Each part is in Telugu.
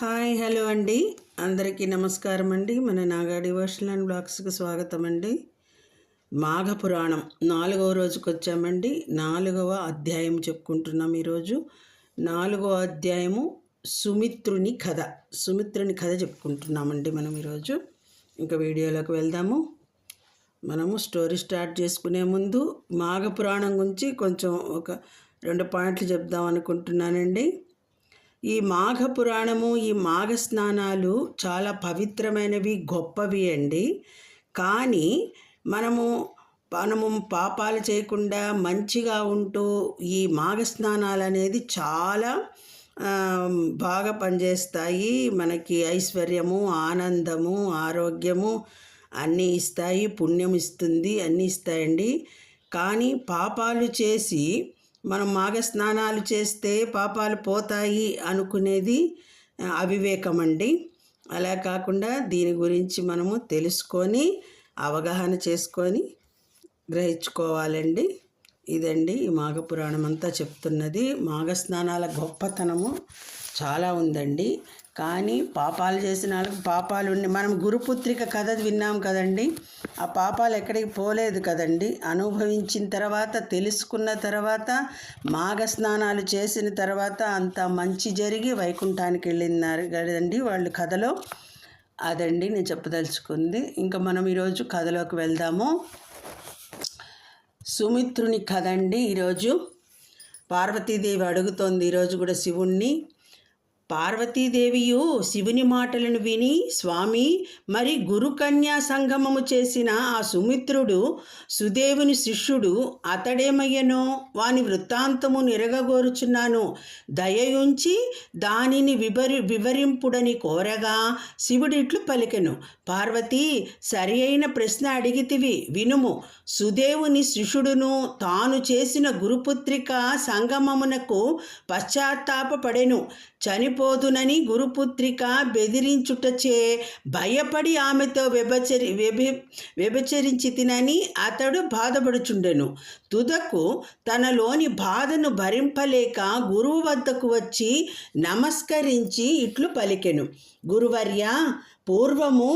హాయ్ హలో అండి. అందరికీ నమస్కారం అండి మన నాగాడి వర్షల్ అండ్ బ్లాగ్స్కి స్వాగతం అండి మాఘ పురాణం నాలుగవ రోజుకి వచ్చామండి నాలుగవ అధ్యాయం చెప్పుకుంటున్నాం ఈరోజు. నాలుగవ అధ్యాయము సుమిత్రుని కథ. సుమిత్రుని కథ చెప్పుకుంటున్నామండి మనం ఈరోజు. ఇంకా వీడియోలోకి వెళ్దాము. మనము స్టోరీ స్టార్ట్ చేసుకునే ముందు మాఘ పురాణం గురించి కొంచెం ఒక రెండు పాయింట్లు చెప్దాం అనుకుంటున్నానండి. ఈ మాఘ పురాణము ఈ మాఘ స్నానాలు చాలా పవిత్రమైనవి గొప్పవి అండి. కానీ మనము మనము పాపాలు చేయకుండా మంచిగా ఉంటూ ఈ మాఘ స్నానాలు అనేది చాలా బాగా పనిచేస్తాయి. మనకి ఐశ్వర్యము ఆనందము ఆరోగ్యము అన్నీ ఇస్తాయి పుణ్యం ఇస్తుంది అన్నీ ఇస్తాయండి. కానీ పాపాలు చేసి మనం మాఘ స్నానాలు చేస్తే పాపాలు పోతాయి అనుకునేది అవివేకం అండి అలా కాకుండా దీని గురించి మనము తెలుసుకొని అవగాహన చేసుకొని గ్రహించుకోవాలండి. ఇదండి ఈ మాఘ పురాణం అంతా చెప్తున్నది. మాఘ స్నానాల గొప్పతనము చాలా ఉందండి. కానీ పాపాలు చేసిన వాళ్ళకి పాపాలు ఉండి మనం గురుపుత్రిక కథ విన్నాం కదండి. ఆ పాపాలు ఎక్కడికి పోలేదు కదండి. అనుభవించిన తర్వాత తెలుసుకున్న తర్వాత మాఘ స్నానాలు చేసిన తర్వాత అంత మంచి జరిగి వైకుంఠానికి వెళ్ళినారు కదండి వాళ్ళు కథలో. అదండి నేను చెప్పదలుచుకుంది. ఇంకా మనం ఈరోజు కథలోకి వెళ్దాము. సుమిత్రుని కథ అండి ఈరోజు. పార్వతీదేవి అడుగుతోంది ఈరోజు కూడా శివుణ్ణి. పార్వతీదేవియు శివుని మాటలను విని స్వామి మరి గురుకన్యా సంగమము చేసిన ఆ సుమిత్రుడు సుదేవుని శిష్యుడు అతడేమయ్యనో? వాని వృత్తాంతము నిరగగోరుచున్నాను. దయయుంచి దానిని వివరి వివరింపుడని కోరగా శివుడిట్లు పలికెను. పార్వతి సరి అయిన ప్రశ్న అడిగితివి వినుము. సుదేవుని శిష్యుడును తాను చేసిన గురుపుత్రిక సంగమమునకు పశ్చాత్తాపపడెను. చనిపోదునని గురుపుత్రిక బెదిరించుటచే భయపడి ఆమెతో వ్యభచరి వ్యభి వ్యభచరించి తినని అతడు బాధపడుచుండెను. తుదకు తనలోని బాధను భరింపలేక గురువు వద్దకు వచ్చి నమస్కరించి ఇట్లు పలికెను. గురువర్య పూర్వము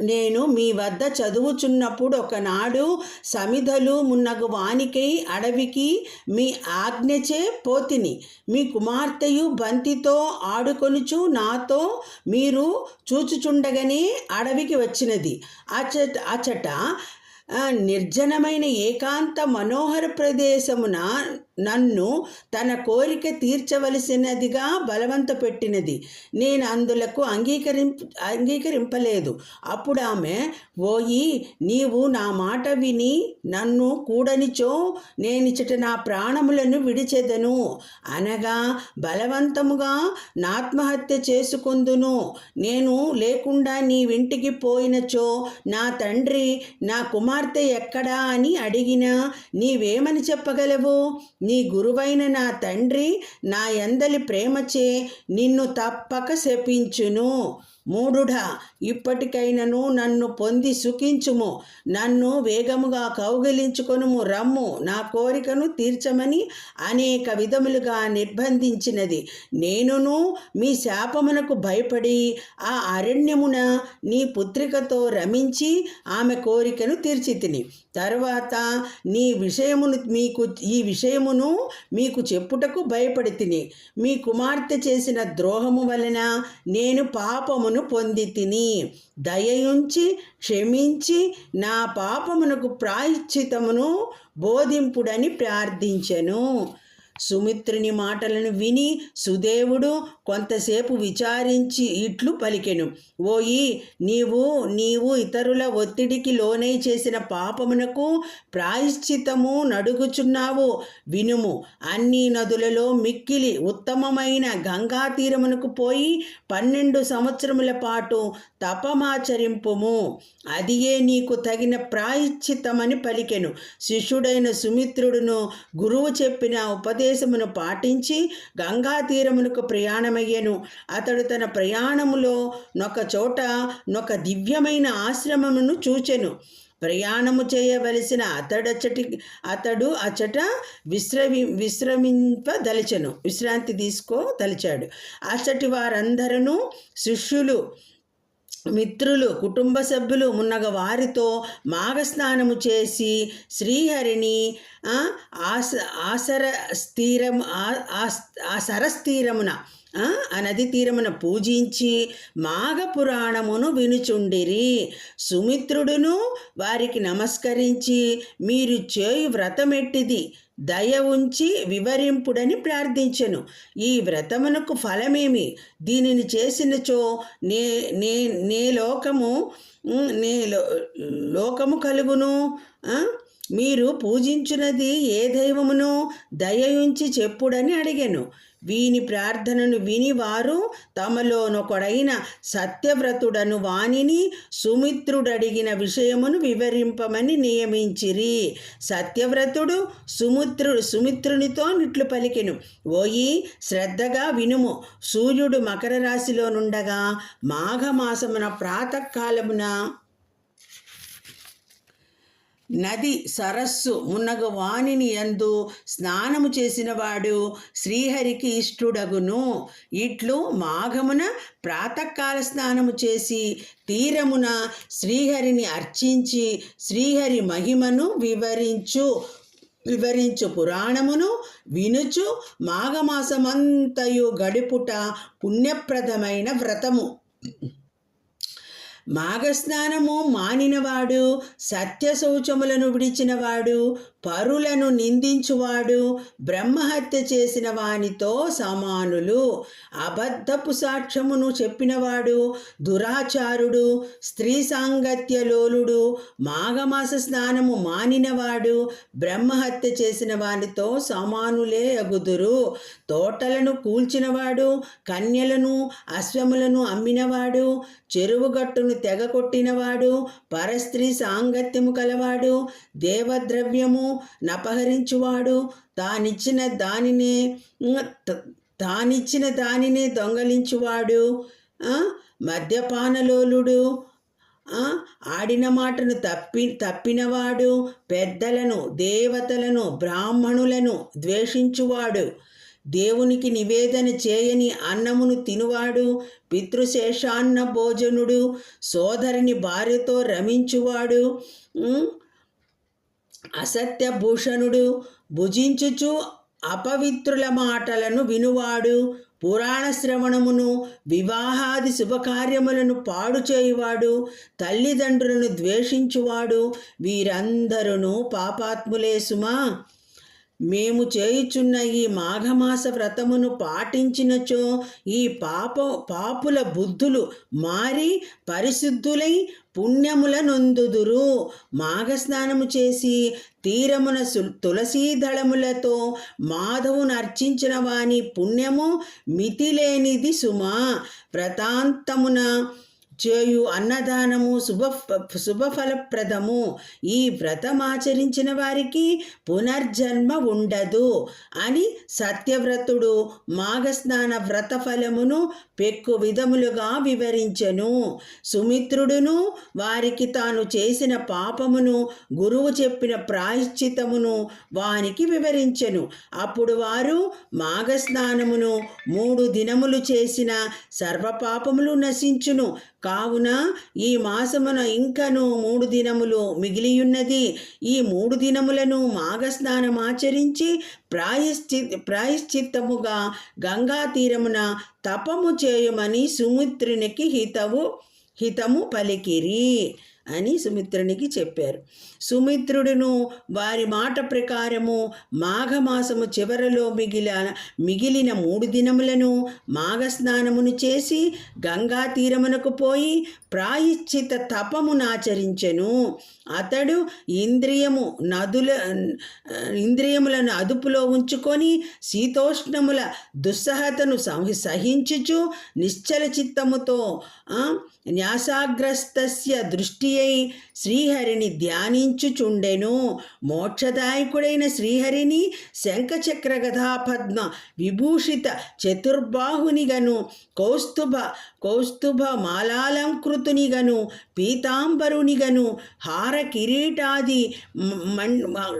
నేను మీ వద్ద చదువుచున్నప్పుడు ఒకనాడు సమిధలు మున్నగు వానికై అడవికి మీ ఆజ్ఞచే పోతిని. మీ కుమార్తెయు బంతితో ఆడుకొనుచు నాతో మీరు చూచుచుండగానే అడవికి వచ్చినది. అచట అచట నిర్జనమైన ఏకాంత మనోహర ప్రదేశమున నన్ను తన కోరిక తీర్చవలసినదిగా బలవంత పెట్టినది నేను అందులకు అంగీకరిం అంగీకరింపలేదు. అప్పుడు ఆమె ఓయి నీవు నా మాట విని నన్ను కూడనిచో నేనిచట నా ప్రాణములను విడిచెదను అనగా బలవంతముగా నాత్మహత్య చేసుకుందును. నేను లేకుండా నీ వింటికి పోయినచో నా తండ్రి నా కుమార్తె ఎక్కడా అని అడిగినా నీవేమని చెప్పగలవు? నీ గురువైన నా తండ్రి నా ఎందలి ప్రేమచే నిన్ను తప్పక శపించును. మూఢుడా ఇప్పటికైనను నన్ను పొంది సుఖించుము. నన్ను వేగముగా కౌగిలించుకొనుము. రమ్ము నా కోరికను తీర్చమని అనేక విధములుగా నిర్బంధించినది. నేనును మీ శాపమునకు భయపడి ఆ అరణ్యమున నీ పుత్రికతో రమించి ఆమె కోరికను తీర్చితిని. తరువాత నీ విషయమును మీకు ఈ విషయమును మీకు చెప్పుటకు భయపడి తిని మీ కుమార్తె చేసిన ద్రోహము వలన నేను పాపమును పొంది తిని దయయుంచి క్షమించి నా పాపమునకు ప్రాయశ్చితమును బోధింపుడని ప్రార్థించెను. సుమిత్రుని మాటలను విని సుదేవుడు కొంతసేపు విచారించి ఇట్లు పలికెను. ఓయి నీవు నీవు ఇతరుల ఒత్తిడికి లోనై చేసిన పాపమునకు ప్రాయశ్చితము నడుగుచున్నావు. వినుము అన్ని నదులలో మిక్కిలి ఉత్తమమైన గంగా తీరమునకు పోయి పన్నెండు సంవత్సరముల పాటు తపమాచరింపుము. అదియే నీకు తగిన ప్రాయశ్చితమని పలికెను. శిష్యుడైన సుమిత్రుడును గురువు చెప్పిన ఉపదేశమును పాటించి గంగా తీరమునకు ప్రయాణమయ్యెను. అతడు తన ప్రయాణములో నొక చోట నొక దివ్యమైన ఆశ్రమమును చూచెను. ప్రయాణము చేయవలసిన అతడచ్చటి అతడు అచట విశ్రమి విశ్రమింపదలిచెను. విశ్రాంతి తీసుకో తలిచాడు అచ్చటి వారందరూ శిష్యులు మిత్రులు కుటుంబ సభ్యులు మున్నగ వారితో మాఘస్నానము చేసి శ్రీహరిని ఆస ఆసర స్థీరం ఆ- ఆ- సరస్థీరమున ఆ, నది తీరమున పూజించి మాఘ పురాణమును వినుచుండిరి. సుమిత్రుడును వారికి నమస్కరించి మీరు చేయు వ్రతమెట్టిది దయ ఉంచి వివరింపుడని ప్రార్థించెను. ఈ వ్రతమునకు ఫలమేమి? దీనిని చేసినచో నే నే నే లోకము నే లో- లోకము కలుగును. మీరు పూజించున్నది ఏ దైవమును? దయయుంచి చెప్పుడని అడిగాను. వీని ప్రార్థనను విని వారు తమలోనొకడైన సత్యవ్రతుడను వానిని సుమిత్రుడడిగిన విషయమును వివరింపమని నియమించిరి. సత్యవ్రతుడు సుమిత్రుడు సుమిత్రునితో నిట్లు పలికెను. ఓయి శ్రద్ధగా వినుము. సూర్యుడు మకర రాశిలో నుండగా మాఘమాసమున ప్రాతకాలమున నది సరస్సు మున్నగు వాణిని యందు స్నానము చేసినవాడు శ్రీహరికి ఇష్టుడగును. ఇట్లు మాఘమున ప్రాతకాల స్నానము చేసి తీరమున శ్రీహరిని అర్చించి శ్రీహరి మహిమను వివరించు వివరించు పురాణమును వినుచు మాఘమాసమంతయు గడుపుట పుణ్యప్రదమైన వ్రతము. మాఘస్నానము మానినవాడు సత్య శౌచములను విడిచినవాడు పరులను నిందించువాడు బ్రహ్మహత్య చేసిన వానితో సమానులు. అబద్ధపు సాక్ష్యమును చెప్పినవాడు దురాచారుడు స్త్రీ సాంగత్య లోలుడు మాఘమాస స్నానము మానినవాడు బ్రహ్మహత్య చేసిన వానితో సమానులే అగుదురు తోటలను కూల్చినవాడు కన్యలను అశ్వములను అమ్మినవాడు చెరువుగట్టును తెగ కొట్టినవాడు పరస్త్రీ సాంగత్యము కలవాడు దేవద్రవ్యము నపహరించువాడు. తానిచ్చిన దానినే తానిచ్చిన దానినే దొంగలించువాడు. మద్యపానలోలుడు. ఆడిన మాటను తప్పి తప్పినవాడు. పెద్దలను దేవతలను బ్రాహ్మణులను ద్వేషించువాడు. దేవునికి నివేదన చేయని అన్నమును తినువాడు. పితృశేషాన్న భోజనుడు సోదరుని భార్యతో రమించువాడు. అసత్య భూషణుడు భుజించుచు అపవిత్రుల మాటలను వినువాడు. పురాణ శ్రవణమును వివాహాది శుభకార్యములను పాడు చేయువాడు. తల్లిదండ్రులను ద్వేషించువాడు. వీరందరూ పాపాత్ములే సుమా. మేము చేయుచున్న ఈ మాఘమాస వ్రతమును పాటించినచో ఈ పాప పాపుల బుద్ధులు మారి పరిశుద్ధులై పుణ్యముల నొందుదురు మాఘస్నానము చేసి తీరమున సు తులసీ దళములతో మాధవును అర్చించిన వాని పుణ్యము మితిలేనిది సుమా. ప్రతాంతమున చేయు అన్నదానము శుభ శుభఫలప్రదము. ఈ వ్రతమాచరించిన వారికి పునర్జన్మ ఉండదు అని సత్యవ్రతుడు మాఘస్నాన వ్రత ఫలమును పెక్కు విధములుగా వివరించెను. సుమిత్రుడును వారికి తాను చేసిన పాపమును గురువు చెప్పిన ప్రాయశ్చితమును వానికి వివరించెను. అప్పుడు వారు మాఘస్నానమును మూడు దినములు చేసిన సర్వపాపములు నశించును. కావున ఈ మాసమున ఇంకను మూడు దినములు మిగిలియున్నది. ఈ మూడు దినములను మాఘస్నానం ఆచరించి ప్రాయశ్చి ప్రాయశ్చిత్తముగా గంగా తీరమున తపము చేయమని సుమిత్రునికి హితవు హితము పలికిరి. అని సుమిత్రునికి చెప్పారు. సుమిత్రుడును వారి మాట ప్రకారము మాఘమాసము చివరలో మిగిలిన మిగిలిన మూడు దినములను మాఘస్నానమును చేసి గంగా తీరమునకు పోయి ప్రాయశ్చిత తపమునాచరించెను అతడు ఇంద్రియము నదుల ఇంద్రియములను అదుపులో ఉంచుకొని శీతోష్ణముల దుస్సహతను సహి సహించుచు నిశ్చల చిత్తముతో న్యాసాగ్రస్తస్య దృష్టి అయి శ్రీహరిని ధ్యానించుచుండెను. మోక్షదాయకుడైన శ్రీహరిని శంఖచక్ర గదా పద్మ విభూషిత చతుర్బాహునిగను కౌస్తుభ కౌస్తుభ మాలాలంకృతునిగను పీతాంబరునిగను హార కిరీటాది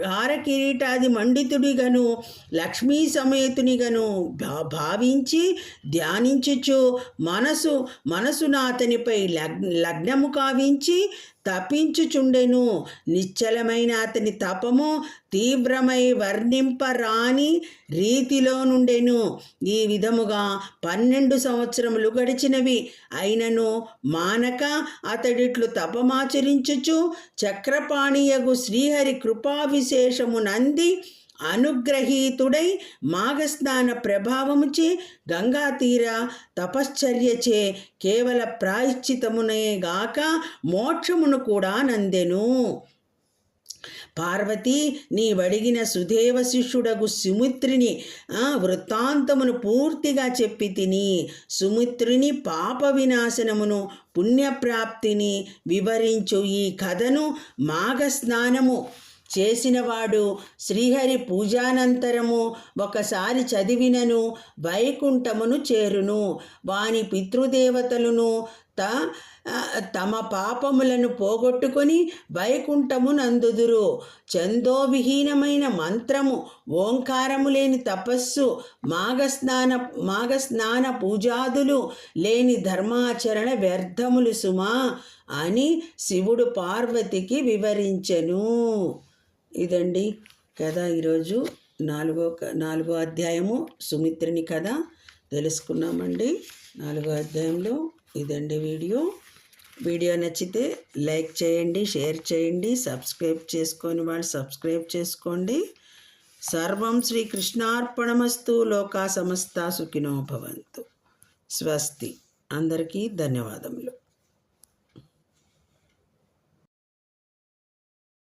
హార కిరీటాది మండితుడిగను లక్ష్మీ సమేతునిగను భా- భావించి ధ్యానించుచు మనసు మనసున అతనిపై లగ్ లగ్నము కావించి తపించుచుండెను. నిశ్చలమైన అతని తపము తీవ్రమై వర్ణింపరాని రీతిలో నుండెను ఈ విధముగా పన్నెండు సంవత్సరములు గడిచినవి. అయినను మానక అతడిట్లు తపమాచరించుచు చక్రపాణియగు శ్రీహరి కృపా విశేషము నంది అనుగ్రహీతుడై మాఘస్నాన ప్రభావముచే గంగా తీర తపశ్చర్యచే కేవల ప్రాయశ్చితమునే గాక మోక్షమును కూడా నందెను. పార్వతి నీవడిగిన సుదేవ శిష్యుడగు సుమిత్రిని వృత్తాంతమును పూర్తిగా చెప్పి తిని సుమిత్రిని పాప వినాశనమును పుణ్యప్రాప్తిని వివరించు ఈ కథను మాఘస్నానము. చేసినవాడు శ్రీహరి పూజానంతరము ఒకసారి చదివినను వైకుంఠమును చేరును. వాని పితృదేవతలను త తమ పాపములను పోగొట్టుకొని వైకుంఠము నందుదురు. చందోవిహీనమైన మంత్రము ఓంకారము లేని తపస్సు మాఘస్నాన మాఘస్నాన పూజాదులు లేని ధర్మాచరణ వ్యర్థములు సుమా అని శివుడు పార్వతికి వివరించెను. ఇదండి కథ ఈరోజు. నాలుగో క- నాలుగో అధ్యాయము సుమిత్రిని కథ తెలుసుకున్నామండి. నాలుగో అధ్యాయంలో ఇదండి వీడియో. వీడియో నచ్చితే లైక్ చేయండి షేర్ చేయండి సబ్స్క్రైబ్ చేసుకొని వాళ్ళు సబ్స్క్రైబ్ చేసుకోండి. సర్వం శ్రీ కృష్ణార్పణమస్తు లోకా సమస్త సుఖినో భవంతు. స్వస్తి. అందరికీ ధన్యవాదములు.